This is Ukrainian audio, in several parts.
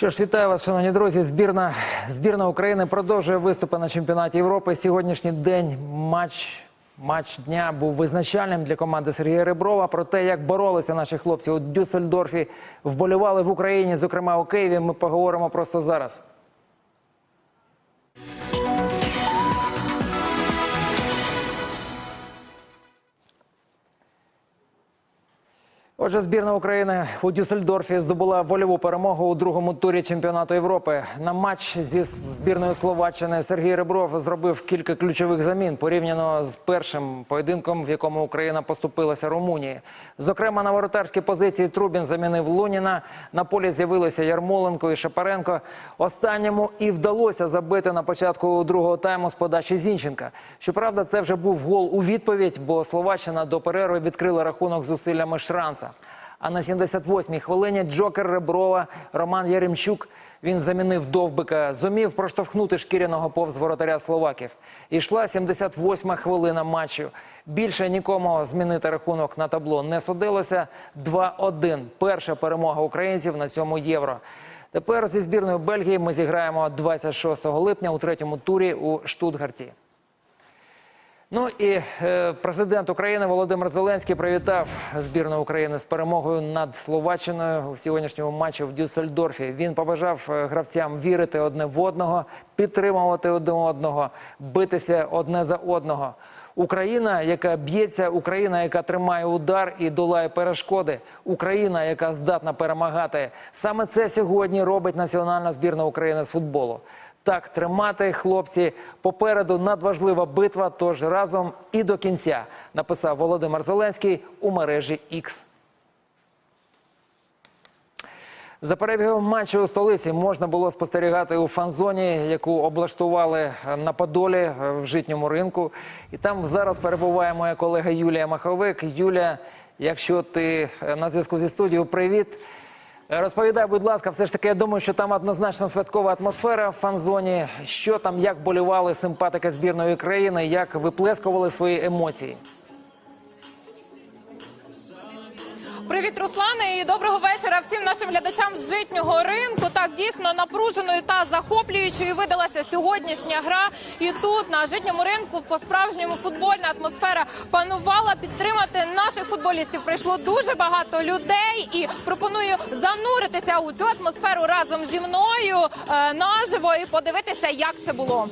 Що ж, вітаю вас, шановні друзі. Збірна збірна України продовжує виступи на чемпіонаті Європи. Сьогоднішній день матч. Матч дня був визначальним для команди Сергія Реброва. Про те, як боролися наші хлопці у Дюссельдорфі, вболівали в Україні, зокрема у Києві. Ми поговоримо просто зараз. Отже, збірна України у Дюссельдорфі здобула вольову перемогу у другому турі чемпіонату Європи. На матч зі збірною Словаччини Сергій Ребров зробив кілька ключових замін порівняно з першим поєдинком, в якому Україна поступилася Румунії. Зокрема, на воротарській позиції Трубін замінив Луніна. На полі з'явилися Ярмоленко і Шапаренко. Останньому і вдалося забити на початку другого тайму з подачі Зінченка. Щоправда, це вже був гол у відповідь, бо Словаччина до перерви відкрила рахунок зусиллями Шранца. А на 78-й хвилині Джокер Реброва Роман Яремчук він замінив довбика, зумів проштовхнути шкіряного повз воротаря словаків. Ішла 78-ма хвилина матчу. Більше нікому змінити рахунок на табло не судилося. 2-1. Перша перемога українців на цьому євро. Тепер зі збірною Бельгії ми зіграємо 26 липня у третьому турі у Штутгарті. Ну і е, президент України Володимир Зеленський привітав збірну України з перемогою над Словаччиною у сьогоднішньому матчі в Дюссельдорфі. Він побажав е, гравцям вірити одне в одного, підтримувати одне одного, битися одне за одного. Україна, яка б'ється, Україна, яка тримає удар і долає перешкоди, Україна, яка здатна перемагати. Саме це сьогодні робить національна збірна України з футболу. Так, тримати хлопці попереду надважлива битва. Тож разом і до кінця написав Володимир Зеленський у мережі X. За перебігом матчу у столиці можна було спостерігати у фан-зоні, яку облаштували на Подолі в житньому ринку. І там зараз перебуває моя колега Юлія Маховик. Юлія, якщо ти на зв'язку зі студією, привіт. Розповідай, будь ласка, все ж таки, я думаю, що там однозначно святкова атмосфера в фан-зоні. Що там, як болювали симпатики збірної країни, як виплескували свої емоції? Привіт, Руслане, і доброго вечора всім нашим глядачам з житнього ринку. Так дійсно напруженою та захоплюючою видалася сьогоднішня гра. І тут на житньому ринку по справжньому футбольна атмосфера панувала. Підтримати наших футболістів прийшло дуже багато людей. І пропоную зануритися у цю атмосферу разом зі мною е, наживо і подивитися, як це було.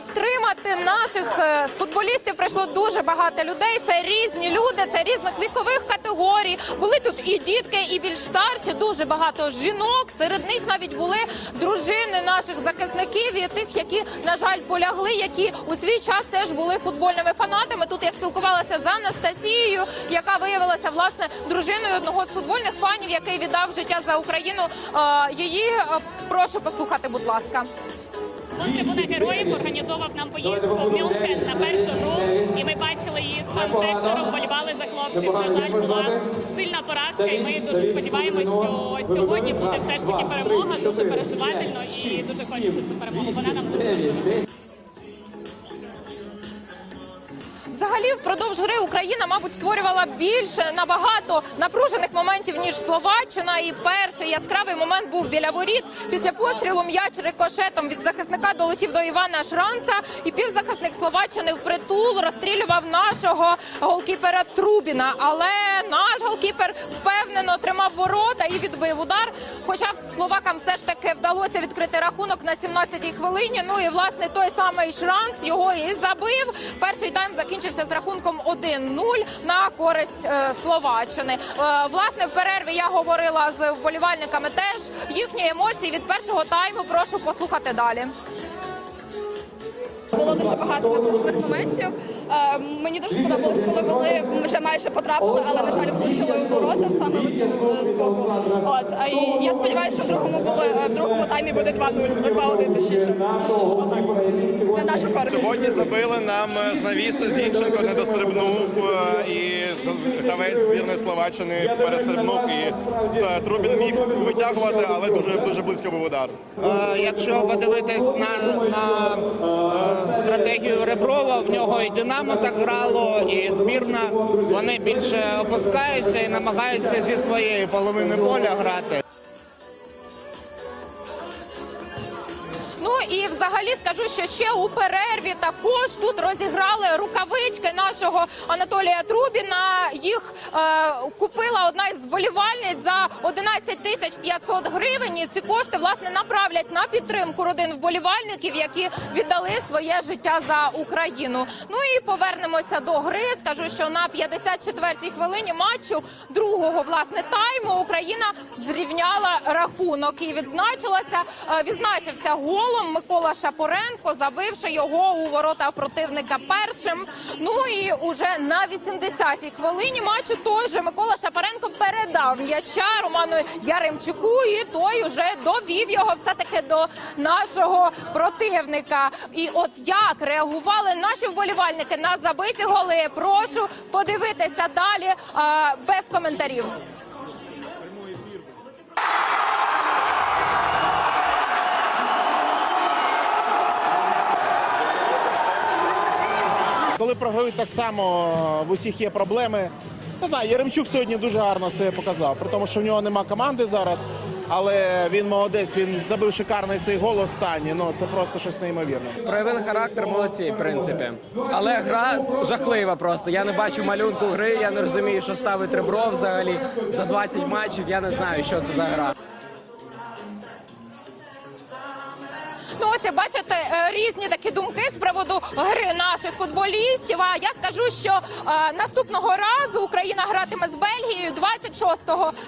Підтримати наших е, футболістів прийшло дуже багато людей. Це різні люди, це різних вікових категорій. Були тут і дітки, і більш старші, дуже багато жінок. Серед них навіть були дружини наших захисників і тих, які на жаль полягли, які у свій час теж були футбольними фанатами. Тут я спілкувалася з Анастасією, яка виявилася власне дружиною одного з футбольних фанів, який віддав життя за Україну. Е, Її е, прошу послухати, будь ласка. Фонд трибуна героїв організовував нам поїздку в Мюнхен на першу гру, і ми бачили її з фан-сектором, болівали за хлопців. На жаль, була сильна поразка, і ми дуже сподіваємося, що сьогодні буде все ж таки перемога, дуже переживательно і дуже хочеться цю перемогу. Вона нам дуже важлива. Взагалі, впродовж гри Україна, мабуть, створювала більше набагато напружених моментів ніж Словаччина. І перший яскравий момент був біля воріт. Після пострілу м'яч рикошетом від захисника долетів до Івана Шранца, і півзахисник Словаччини впритул розстрілював нашого голкіпера Трубіна. Але наш голкіпер впевнено тримав ворота і відбив удар. Хоча словакам все ж таки вдалося відкрити рахунок на 17-й хвилині. Ну і власне той самий Шранц його і забив. Перший тайм закінчився з рахунком 1-0 на користь е, Словаччини. Е, власне, в перерві я говорила з вболівальниками. Теж їхні емоції від першого тайму. Прошу послухати далі. Було дуже багато напружених моментів. Е, Мені дуже сподобалось, коли вони вже майже потрапили, але на жаль влучили у ворота саме в цьому е, з боку. От а і я сподіваюся, що в другому були в другому таймі буде 2-0, 2-1 точніше. На нашу користь. Сьогодні забили нам е, з навісу Зінченко не дострибнув е, і гравець збірної Словаччини перестрибнув і е, Трубін міг витягувати, але дуже дуже близько був удар. Якщо подивитись на, на стратегію Реброва, в нього і Динамо так грало, і збірна. Вони більше опускаються і намагаються зі своєї половини поля грати. І взагалі скажу, що ще у перерві також тут розіграли рукавички нашого Анатолія Трубіна. Їх е, купила одна із вболівальниць за 11 тисяч 500 гривень. І ці кошти власне направлять на підтримку родин вболівальників, які віддали своє життя за Україну. Ну і повернемося до гри. Скажу, що на 54-й хвилині матчу другого власне тайму Україна зрівняла рахунок і відзначилася. е, Відзначився голом Микола Шапоренко, забивши його у ворота противника першим. Ну і уже на 80-й хвилині матчу той же Микола Шапоренко передав м'яча Роману Яремчуку, і той уже довів його все таки до нашого противника. І от як реагували наші вболівальники на забиті голи, прошу подивитися далі без коментарів. Програють так само, в усіх є проблеми. Не знаю, Яремчук сьогодні дуже гарно себе показав, при тому, що в нього нема команди зараз, але він молодець, він забив шикарний цей гол останній. Ну це просто щось неймовірне. Проявили характер, молодці, в принципі. Але гра жахлива просто. Я не бачу малюнку гри, я не розумію, що ставить ребро взагалі за 20 матчів. Я не знаю, що це за гра. Бачите е, різні такі думки з приводу гри наших футболістів. А я скажу, що е, наступного разу Україна гратиме з Бельгією 26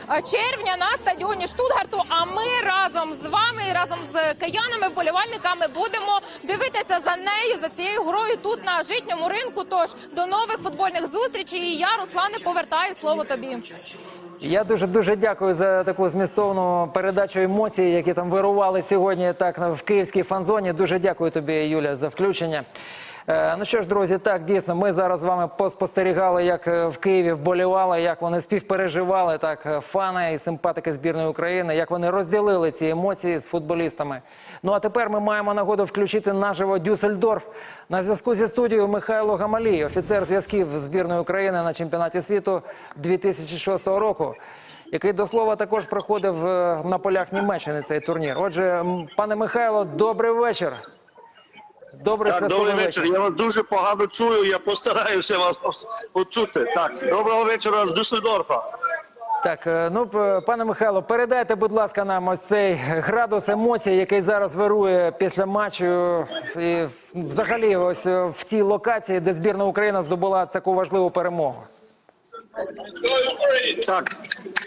червня на стадіоні Штутгарту. А ми разом з вами, разом з киянами, вболівальниками будемо дивитися за нею за цією грою тут на житньому ринку. Тож до нових футбольних зустрічей. І я, Руслане, повертаю слово тобі. Я дуже дуже дякую за таку змістовну передачу емоцій, які там вирували сьогодні так в київській фан-зоні. Дуже дякую тобі, Юля, за включення. Е, Ну що ж, друзі, так дійсно, ми зараз з вами поспостерігали, як е, в Києві вболівали, як вони співпереживали так е, фани і симпатики збірної України, як вони розділили ці емоції з футболістами. Ну а тепер ми маємо нагоду включити наживо Дюссельдорф. На зв'язку зі студією Михайло Гамалій, офіцер зв'язків збірної України на чемпіонаті світу 2006 року. Який до слова також проходив на полях Німеччини цей турнір. Отже, пане Михайло, добрий вечір. Добрий Так, добрий вечір. Я вас дуже погано чую. Я постараюся вас почути. Так, доброго вечора з Дюссельдорфа. Так, е, ну пане Михайло, передайте, будь ласка, нам ось цей градус емоцій, який зараз вирує після матчу, і взагалі, ось е, в цій локації, де збірна Україна здобула таку важливу перемогу. Так,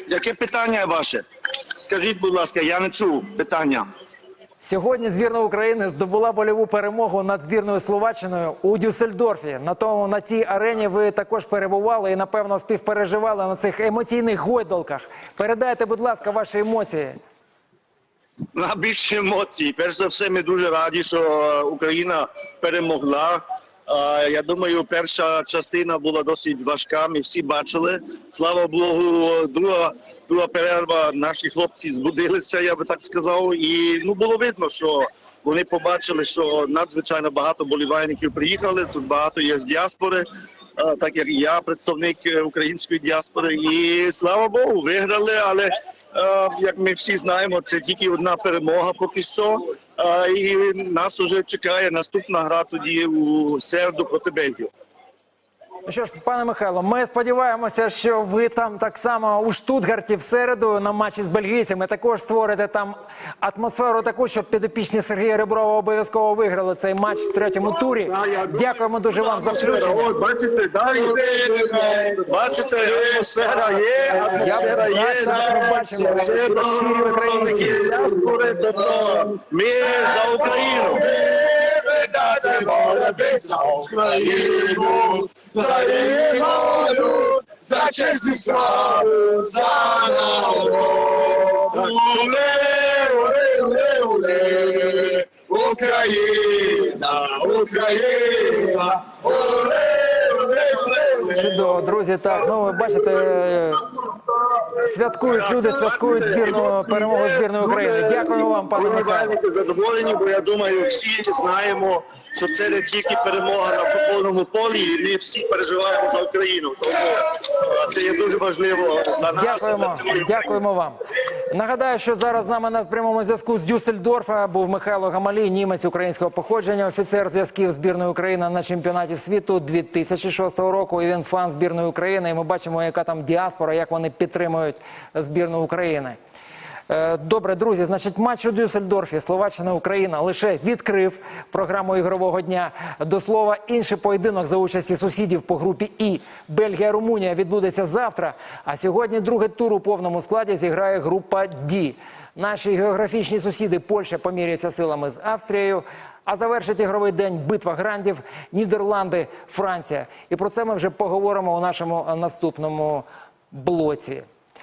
яке питання ваше? Скажіть, будь ласка, я не чув питання. Сьогодні збірна України здобула вольову перемогу над збірною Словаччиною у Дюссельдорфі. На тому на цій арені ви також перебували і напевно співпереживали на цих емоційних гойдалках. Передайте, будь ласка, ваші емоції. На більше емоцій. Перш за все, ми дуже раді, що Україна перемогла. Я думаю, перша частина була досить важка. Ми всі бачили. Слава Богу, друга, друга перерва. Наші хлопці збудилися, я би так сказав. І ну було видно, що вони побачили, що надзвичайно багато болівальників приїхали. Тут багато є з діаспори. Так як і я, представник е, української діаспори, і слава Богу, виграли. Але як ми всі знаємо, це тільки одна перемога поки що. Е, І нас вже чекає наступна гра тоді у середу проти Бельгії. Ну що ж, пане Михайло, ми сподіваємося, що ви там так само у Штутгарті в середу на матчі з бельгійцями також створите там атмосферу таку, щоб підопічні Сергія Реброва обов'язково виграли цей матч в третьому турі. Дякуємо дуже вам за включення. От, бачите, далі бачите, атмосфера є, атмосфера є. бачу, бачимо. Це Щирі українці. Ми за Україну. Боротьби за Україну, за її волю, за честь і славу, за народ. Уле, уле, уле, уле, Україна, Україна. Чудово, друзі. Так, ну ви бачите, е, святкують люди, святкують збірну перемогу збірної України. Дякую вам, пане Михайло. задоволені, бо я думаю, всі знаємо, що це не тільки перемога на футбольному полі, і ми всі переживаємо за Україну. Тому це є дуже важливо для нас. і для Дякуємо, дякуємо вам. Нагадаю, що зараз з нами на прямому зв'язку з Дюссельдорфа був Михайло Гамалій, німець українського походження, офіцер зв'язків збірної України на чемпіонаті світу 2006 року. І він фан збірної України. І ми бачимо, яка там діаспора, як вони підтримують збірну України. Е, Добре, друзі, значить, матч у Дюссельдорфі Словаччина Україна лише відкрив програму ігрового дня. До слова, інший поєдинок за участі сусідів по групі І Бельгія Румунія відбудеться завтра. А сьогодні другий тур у повному складі зіграє група Ді. Наші географічні сусіди Польща поміряється силами з Австрією. А завершить ігровий день битва грандів Нідерланди, Франція. І про це ми вже поговоримо у нашому наступному блоці.